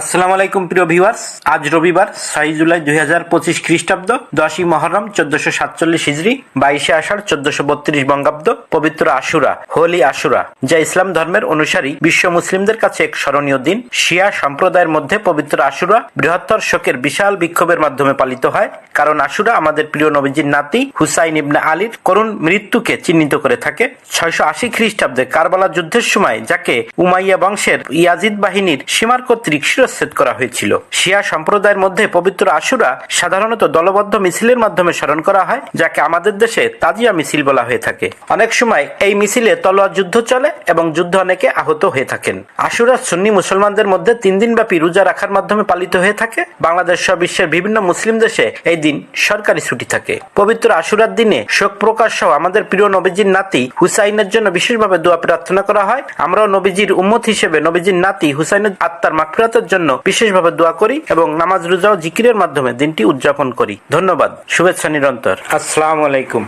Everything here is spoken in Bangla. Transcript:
আসসালামু আলাইকুম, প্রিয় ভিউয়ার্স। আজ রবিবার, ছয় জুলাই দুই হাজার পঁচিশ খ্রিস্টাব্দ, দশই মহরম, চোদ্দশো সাতচল্লিশ হিজড়ি বাইশে আষাঢ়, চোদ্দশো বত্রিশ বঙ্গাব্দ, পবিত্র আশুরা, হোলি আশুরা, যা ইসলাম ধর্মের অনুসারী বিশ্ব মুসলিমদের কাছে এক স্মরণীয় দিন। শিয়া সম্প্রদায়ের মধ্যে পবিত্র আশুরা বৃহত্তর শোকের বিশাল বিক্ষোভের মাধ্যমে পালিত হয়, কারণ আশুরা আমাদের প্রিয় নবীজির নাতি হুসাইন ইবনে আলীর করুণ মৃত্যুকে চিহ্নিত করে থাকে। ছয়শো আশি খ্রিস্টাব্দে কারবালা যুদ্ধের সময়, যাকে উমাইয়া বংশের ইয়াজিদ বাহিনীর সীমার কর্তৃক শিরচ্ছেদ করা হয়েছিল। শিয়া সম্প্রদায়ের মধ্যে পবিত্র আশুরা সাধারণত দলবদ্ধ মিছিলের মাধ্যমে স্মরণ করা হয়, যাকে আমাদের দেশে তাজিয়া মিছিল বলা হয়ে থাকে। অনেক সময় এই মিছিলে তলোয়ার যুদ্ধ চলে এবং যুদ্ধ অনেকে আহত হয়ে থাকেন। আশুরা সুন্নি মুসলমানদের মধ্যে তিন দিন ব্যাপী রোজা রাখার মাধ্যমে পালিত হয়ে থাকে। বাংলাদেশ সহ বিশ্বের বিভিন্ন মুসলিম দেশে এই দিন সরকারি ছুটি থাকে। পবিত্র আশুরার দিনে শোক প্রকাশ সহ আমাদের প্রিয় নবীজির নাতি হুসাইনের জন্য বিশেষভাবে দোয়া প্রার্থনা করা হয়। আমরাও নবীজির উম্মত হিসেবে নবীজির নাতি হুসাইনের আত্মার মাগফিরাতের জন্য বিশেষভাবে দোয়া করি এবং নামাজ, রোজা ও জিকিরের মাধ্যমে দিনটি উদযাপন করি। ধন্যবাদ। শুভেচ্ছা নিরন্তর। আসসালামু আলাইকুম।